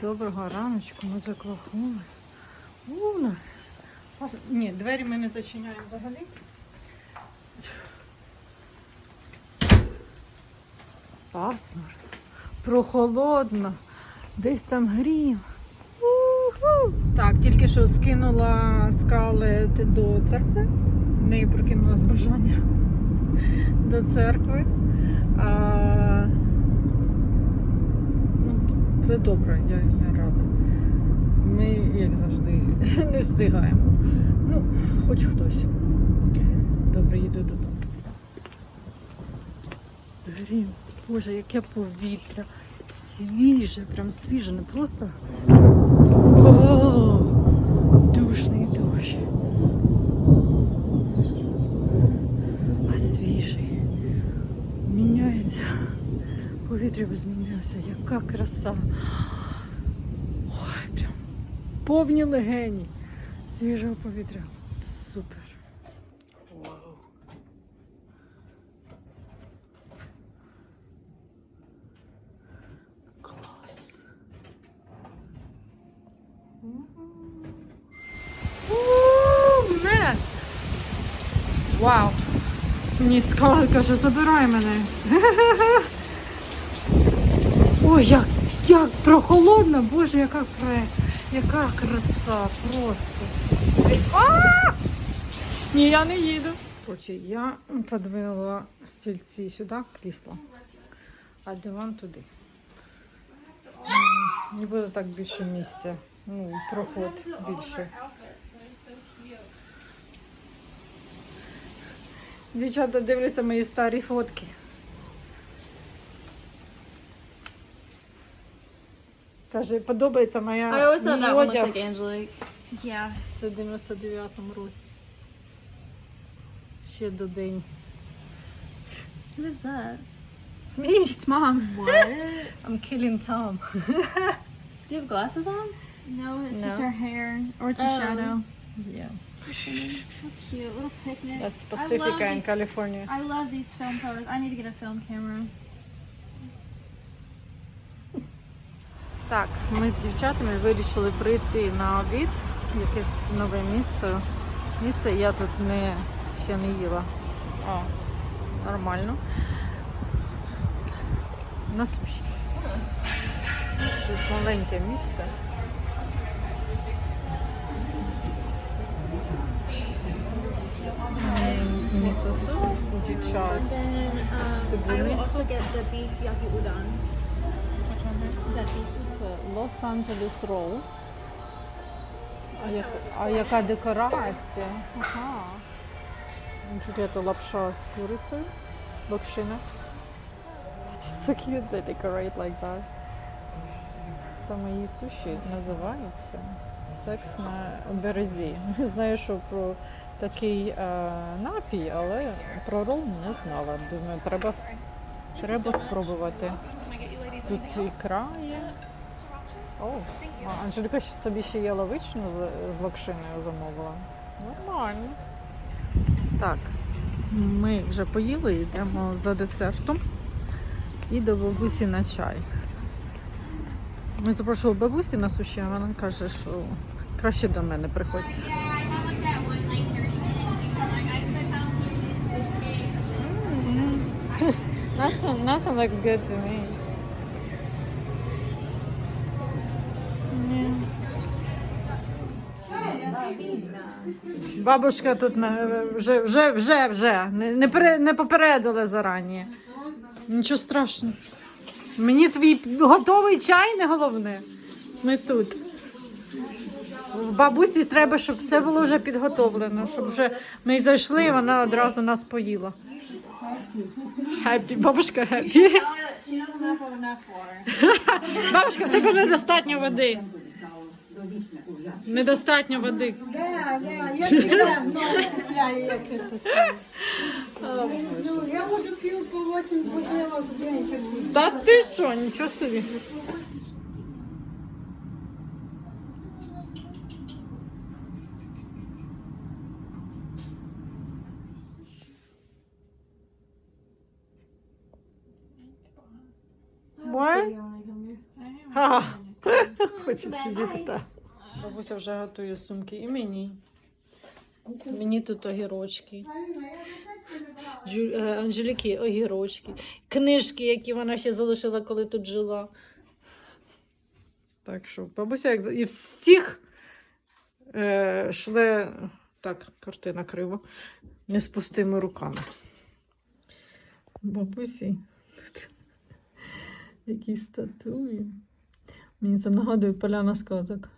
Доброго раночку, ми заквахнули. У нас. Ні, двері ми не зачиняємо взагалі. Пасмурно, прохолодно, десь там грім. Так, тільки що скинула скали до церкви. В неї прокинулось бажання до церкви. А, ну, це добре, я, я рада. Ми, як завжди, не встигаємо. Ну, хоч хтось. Добре, їду додому. Грім. Боже, яке повітря. Свіже, прям свіже, не просто. Повітря. Яка краса. Ой, прям повні легені. Свіжого повітря. Супер. Вау. Клас. Мед! Вау! Мені скала каже, забирай мене. Ой, як, як прохолодно, боже, яка кра... яка краса, просто. А! Ні, я не їду. Короче, я подвинула стільці сюди, крісло, а диван туди. Не буде так більше місця. Ну, проход більше. Дівчата дивляться мої старі фотки. Каже, подобається моя I always thought мій that one looked одяг. like Angelique. Yeah. Це в 99-му році. Ще до день. Who is that? It's me. It's mom. What? I'm killing Tom. Do you have glasses on? No, it's just No. her hair. Or it's a Oh. shadow. Yeah, So cute. Little picnic. that's I love, Pacifica in these, California. I love these film photos. I need to get a film camera. Так, ми з дівчатами вирішили прийти на обід, якесь нове місце. Місце я тут не, ще не їла. О, нормально. На суші. Тут маленьке місце. Дівчат. Um, will bonus also soup? get the beef yaki udon. Beef. Лос-Анджелес Ролл. А, як, а яка декорація? Ага. Джулієта лапша з курицею. Лапшина. Is so cute they decorate like that. Це мої суші називаються Секс на березі. Знаю, що про такий е, напій, але про рол не знала. Думаю, треба, треба спробувати. Тут ікра є. О, а Анжеліка ще собі ще яловичну з, з локшиною замовила. Нормально. Так, ми вже поїли, йдемо за десертом і до бабусі на чай. Ми запрошували бабусі на суші, а вона каже, що краще до мене приходьте. Nothing, nothing looks good to me. Бабушка тут на, вже, вже, вже, вже. Не, не, пере- не попередила зарані. Нічого страшного. Мені твій готовий чай не головне. Ми тут. В бабусі треба, щоб все було вже підготовлено, щоб вже ми зайшли, і вона одразу нас поїла. Хеппі, бабушка хеппі. She doesn't have enough water. Бабушка, в тебе недостатньо води. Недостатньо води. Да, да, я всегда много купляю, як это. Ну, я воду пью по 8 бутылок в день почти. Та ти що, нічого собі. What? Хоче сидіти так. Бабуся вже готує сумки і мені. Мені тут огірочки. Е, Анжеліки огірочки. Книжки, які вона ще залишила, коли тут жила. Так що, бабуся, як... і всіх е, шле. Так, картина крива. Не з пустими руками. Бабусі. Тут якісь статуї. Мені це нагадує поляна сказок.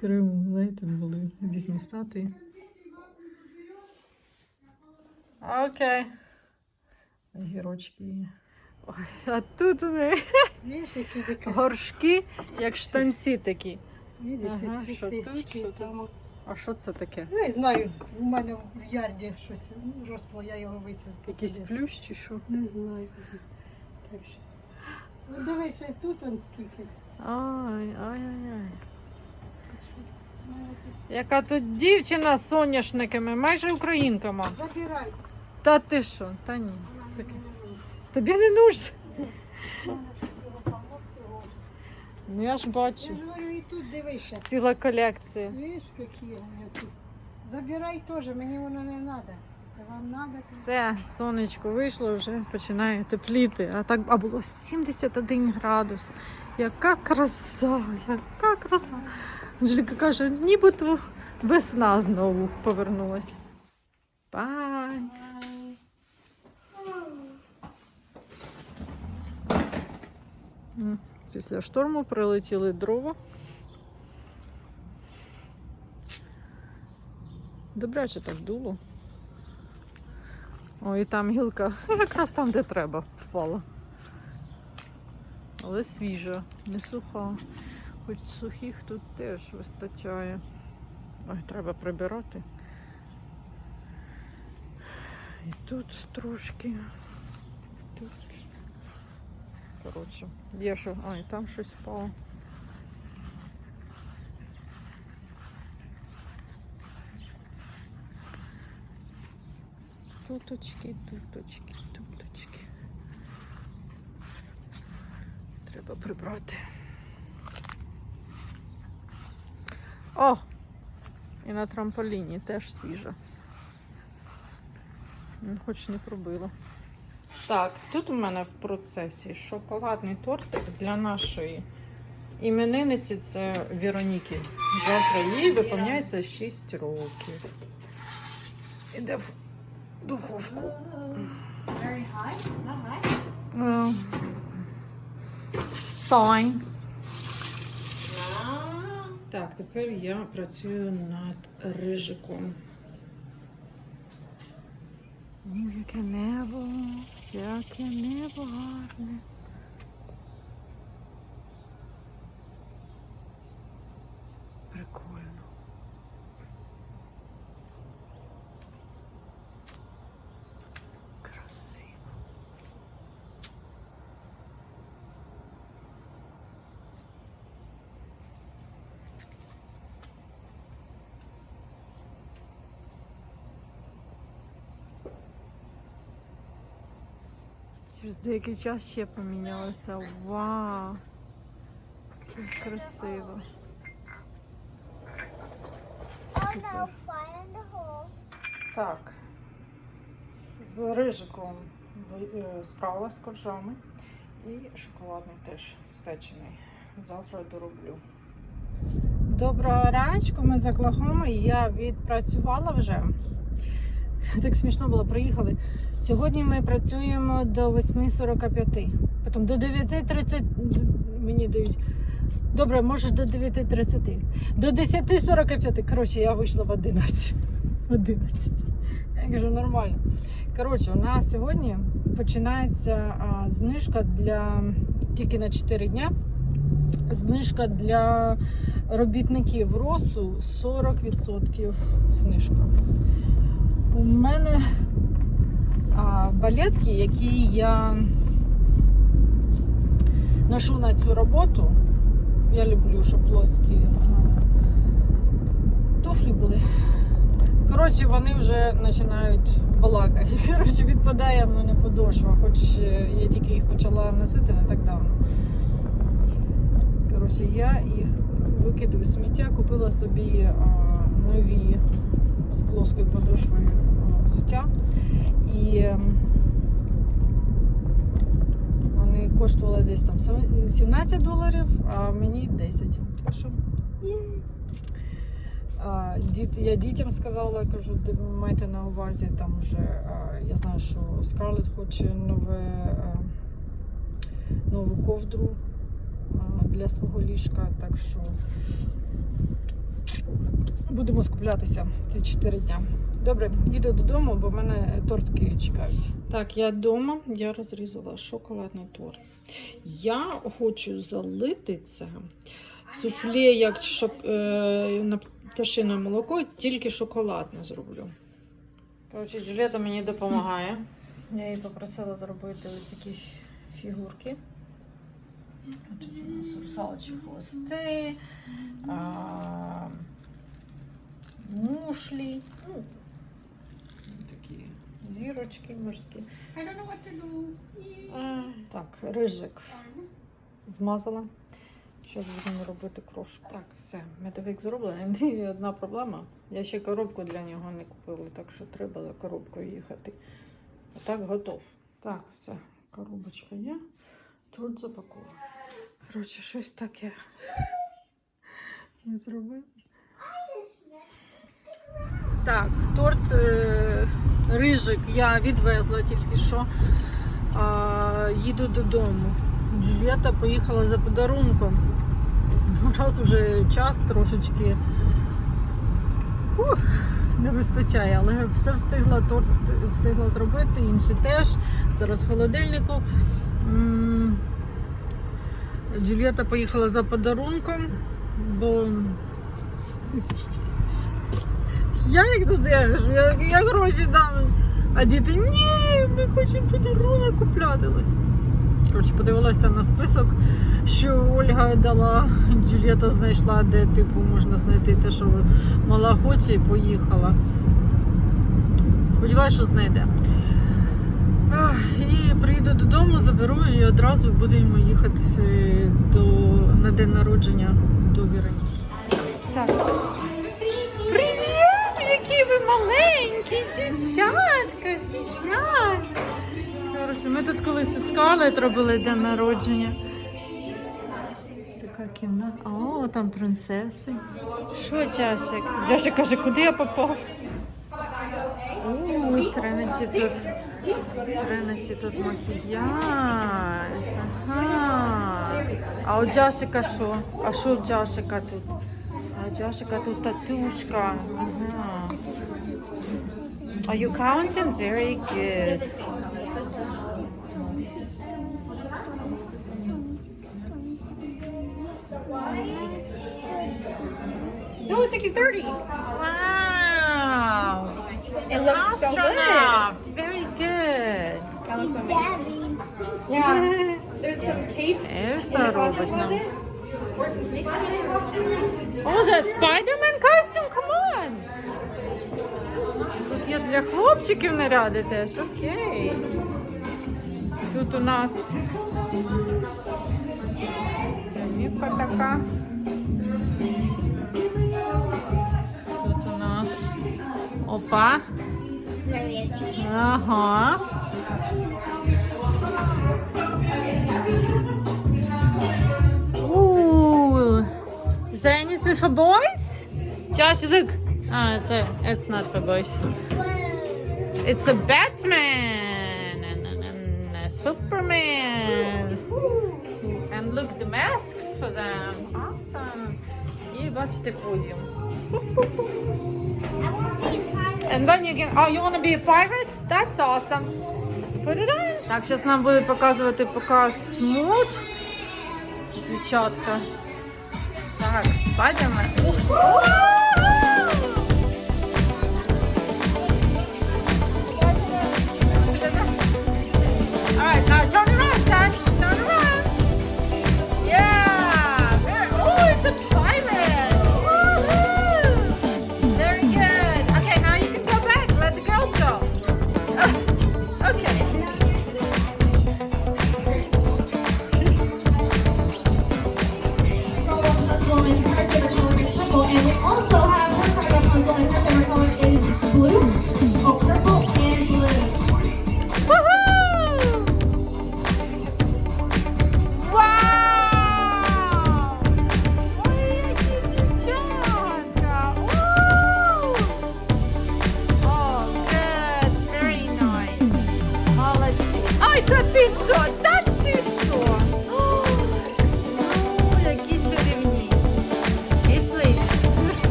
Криму, знаєте, були різні статуї. Окей. Гірочки є. Ой, а тут у неї які дика. горшки, як штанці такі. Видите, Ага, що тут, що там. А що це таке? Не знаю, у мене в ярді щось росло, я його висадила. Якийсь плющ чи що? Не знаю. Так що. Ну дивися, тут он скільки. Ай, ай, ай, ай. Яка тут дівчина з соняшниками, майже українка, мам. Забирай. Та ти що? Та ні. Це... Тобі не нужно. Ну я ж Я бачу. ж говорю, і тут дивися. Ціла колекція. Видиш, які вони тут. Забирай теж, мені воно не треба. Вам треба. Все, сонечко вийшло, вже починає тепліти. А так а було 71 градус. Яка краса, яка краса. Анжеліка каже, нібито весна знову повернулась. Бай! Після шторму прилетіли дрова. Добряче так дуло. О, і там гілка якраз там, де треба, впала. Але свіжа, не суха. Хоч сухих тут теж вистачає. Ой, треба прибирати. І тут трошки. Тут. Коротше, є що. А, і там щось впало. Туточки, туточки, туточки. Треба прибрати. О! І на трамполіні теж свіжа. Ну, Хоч не пробила. Так, тут у мене в процесі шоколадний тортик для нашої іменинниці це Вероніки. Завтра їй виповняється 6 років. Іде в духовку. Fine. Так, тепер я працюю над рижиком. Ну, яке небо, яке небо гарне. Прикольно. Красиво. Через деякий час ще помінялося. Вау! Як красиво. Так. З рижиком е, справа з коржами і шоколадний теж спечений. Завтра дороблю. Доброго раночку, ми з Оклахоми. Я відпрацювала вже. Так смішно було, приїхали. Сьогодні ми працюємо до 8.45. Потім до 9.30 мені дають. Добре, може до 9.30. До 10.45. Коротше, я вийшла в 11. 11. Я кажу, нормально. Коротше, у нас сьогодні починається а, знижка для тільки на 4 дня. Знижка для робітників РОСу 40% знижка. У мене а, балетки, які я ношу на цю роботу. Я люблю, щоб плоскі туфлі були. Коротше, вони вже починають балакати. Коротше, відпадає в мене подошва, хоч е, я тільки їх почала носити не так давно. Коротше, я їх викидаю в сміття, купила собі а, нові з плоскою подошвою взуття. І ем, вони коштували десь там 17 доларів, а мені 10. Так я дітям сказала, кажу, майте на увазі, там вже я знаю, що Скарлет хоче нове, нову ковдру для свого ліжка, так що будемо скуплятися ці 4 дня. Добре, їду додому, бо мене тортки чекають. Так, я вдома, я розрізала шоколадний торт. Я хочу залити це суфле, як шок, е, на пташине молоко, тільки шоколадне зроблю. Коротше, Джуліета мені допомагає. Я її попросила зробити ось такі фігурки. Тут у нас русалочі хвости, а, мушлі, ну, зірочки морські. I don't know what to do. А, Так, рижик змазала. Зараз будемо робити крошку. Так, все, медовик зроблений. Одна проблема. Я ще коробку для нього не купила, так що треба за коробкою їхати. А так готов. Так, все, коробочка є. Тут запаковано. Коротше, щось таке. Не зробив. Так, торт е, рижик я відвезла тільки що. А, їду додому. Джульєта поїхала за подарунком. У нас вже час трошечки ух, не вистачає, але все встигла, торт встигла зробити, інші теж. Зараз в холодильнику. Джульєта поїхала за подарунком, бо я як завжди я я, я гроші дам. А діти ні, ми хочемо подарунок купляти. Коротше, подивилася на список, що Ольга дала, Джулієта знайшла, де типу можна знайти те, що мала хоче, і поїхала. Сподіваюся, що знайде. І приїду додому, заберу і одразу будемо їхати е, до, на день народження до Віри. Так. Маленькі дівчатка! сидять! Коротше, ми тут колись у Скарлет робили день народження. Така кімната. О, там принцеси. Що Джашик? Джашик каже, куди я попав? У, Тренаті тут. Тренаті тут макіяж. Ага. А у Джашика що? А що у Джашика тут? А у Джашика тут татушка. Ага. Oh, Are you counting? Very good. No, it took you 30. Wow. It looks so good. Very good. Yeah. There's some capes. There's a robot. Oh, the Spider-Man costume. Come on. Для хлопчиків наряди теж, окей. Тут у нас домівка така. Тут у нас опа. Ага. Ooh. Is there anything for boys? Josh, look. Ah, it's it's not for boys. It's a Batman and, and, and a Superman. And look, the masks for them. Awesome. І бачите подіум. And then you can, oh, you want to be a pirate? That's awesome. Put it on. Так, зараз нам буде показувати показ мод. Дівчатка. Так, спадями.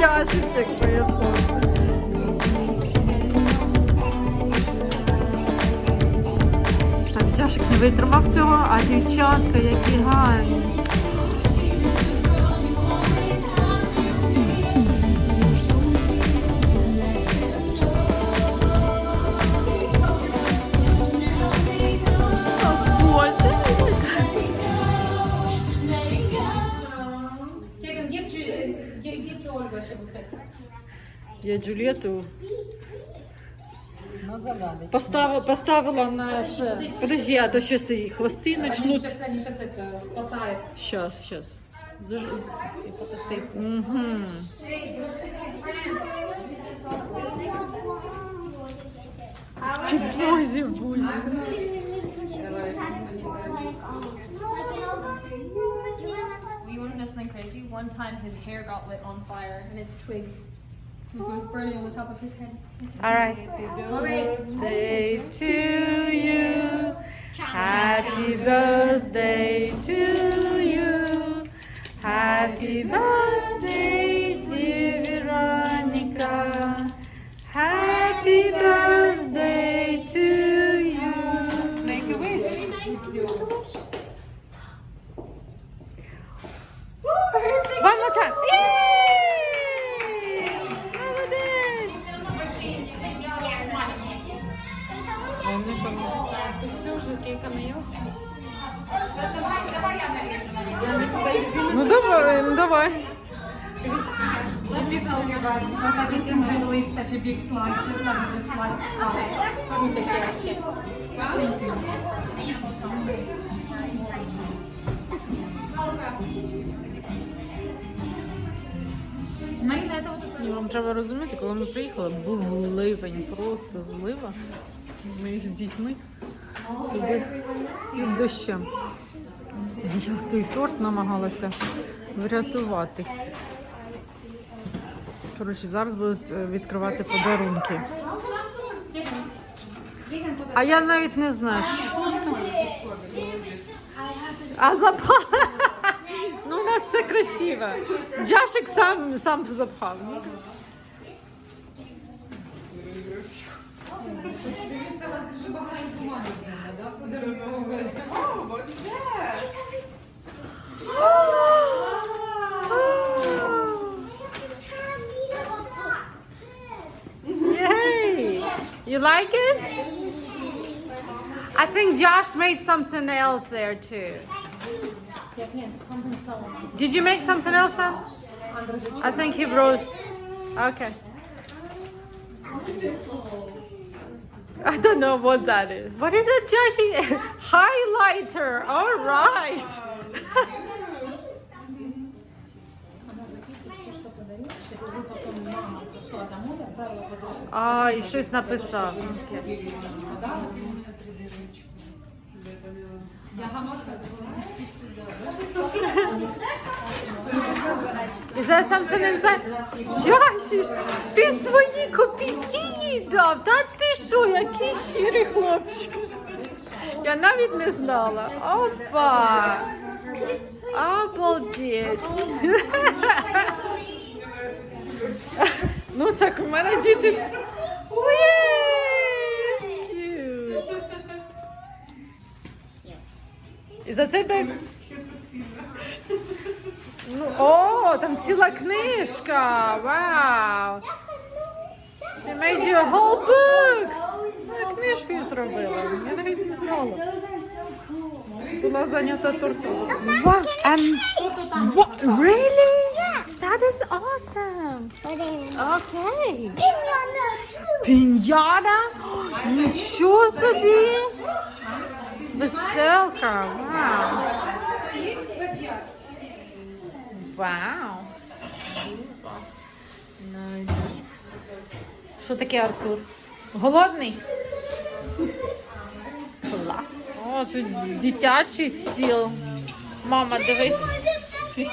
Чашечок поясок. Так, чашик не витримав цього, а дівчатка, які гарні. Я Джульєту Ну, загадочка. поставила, поставила на це. Подожди, а то щось і хвости сейчас, они сейчас это спасают. Щас, щас. Заж... Угу. Бузі, бузі. We want to know something crazy? One time his hair got lit on fire and it's twigs. And was burning on the top of his head. All right. Alright. Birthday to you. Happy birthday to you. Happy birthday, dear Veronica. Happy birthday коли ми приїхали, був ливень, просто злива. Ми з дітьми сюди під дощем. Я той торт намагалася врятувати. Коротше, зараз будуть е, відкривати подарунки. А я навіть не знаю. що там. А запах. Ну, у нас все красиво. Джашик сам, сам запхав. Yay! You like it? I think Josh made something else there too. Did you make something else? I think he wrote. Okay. I don't know what that is. What is it, Joshy? Highlighter. All right. А, і щось написав. Is there something inside? Ти свої копійки їй дав? Та ти що, який щирий хлопчик? Я навіть не знала. Опа! Обалдеть! Ну так, у мене діти. І за це бе- Ну, о, там ціла книжка. Вау! made you a whole book! Я книжку зробила. Я навіть не знала. Була зайнята тортурою. Um, what? Really? That is awesome. Okay. Піньята? Нічого собі! Веселка! Вау! Вау! Що таке Артур? Голодний? Клас! О, тут дитячий стіл. Мама, дивись. Чий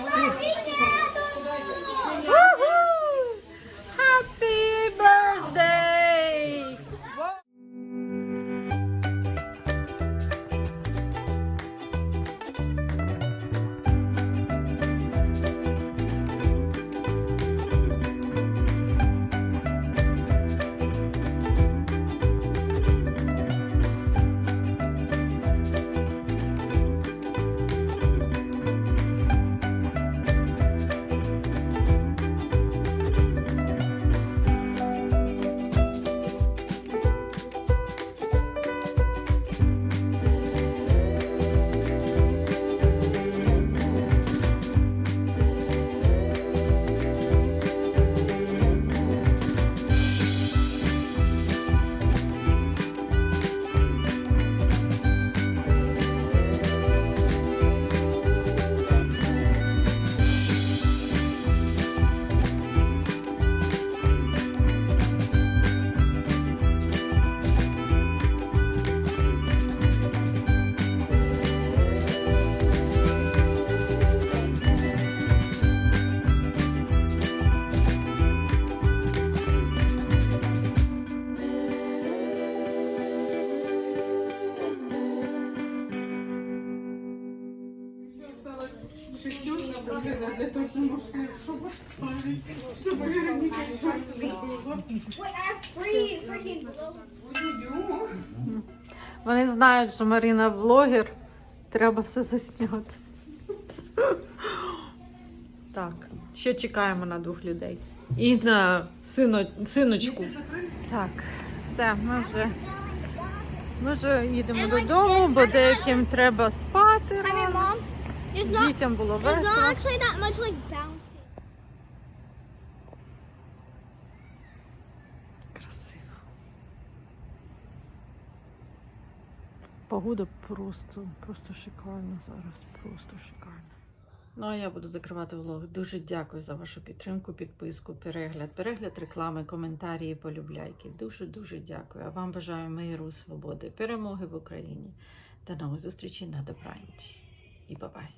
Вони знають, що Марина блогер. Треба все засняти. Так, ще чекаємо на двох людей. І на сино, синочку. Так, все, ми вже, ми вже їдемо додому, бо деяким треба спати. Рано. Дітям було весело. actually that much like bouncy. Красиво. Погода просто, просто шикарна зараз. Просто шикарна. Ну а я буду закривати влог. Дуже дякую за вашу підтримку, підписку, перегляд, перегляд реклами, коментарі, полюбляйки. Дуже дуже дякую. А вам бажаю миру, свободи, перемоги в Україні. До нових зустрічей на добраніч. І бабай!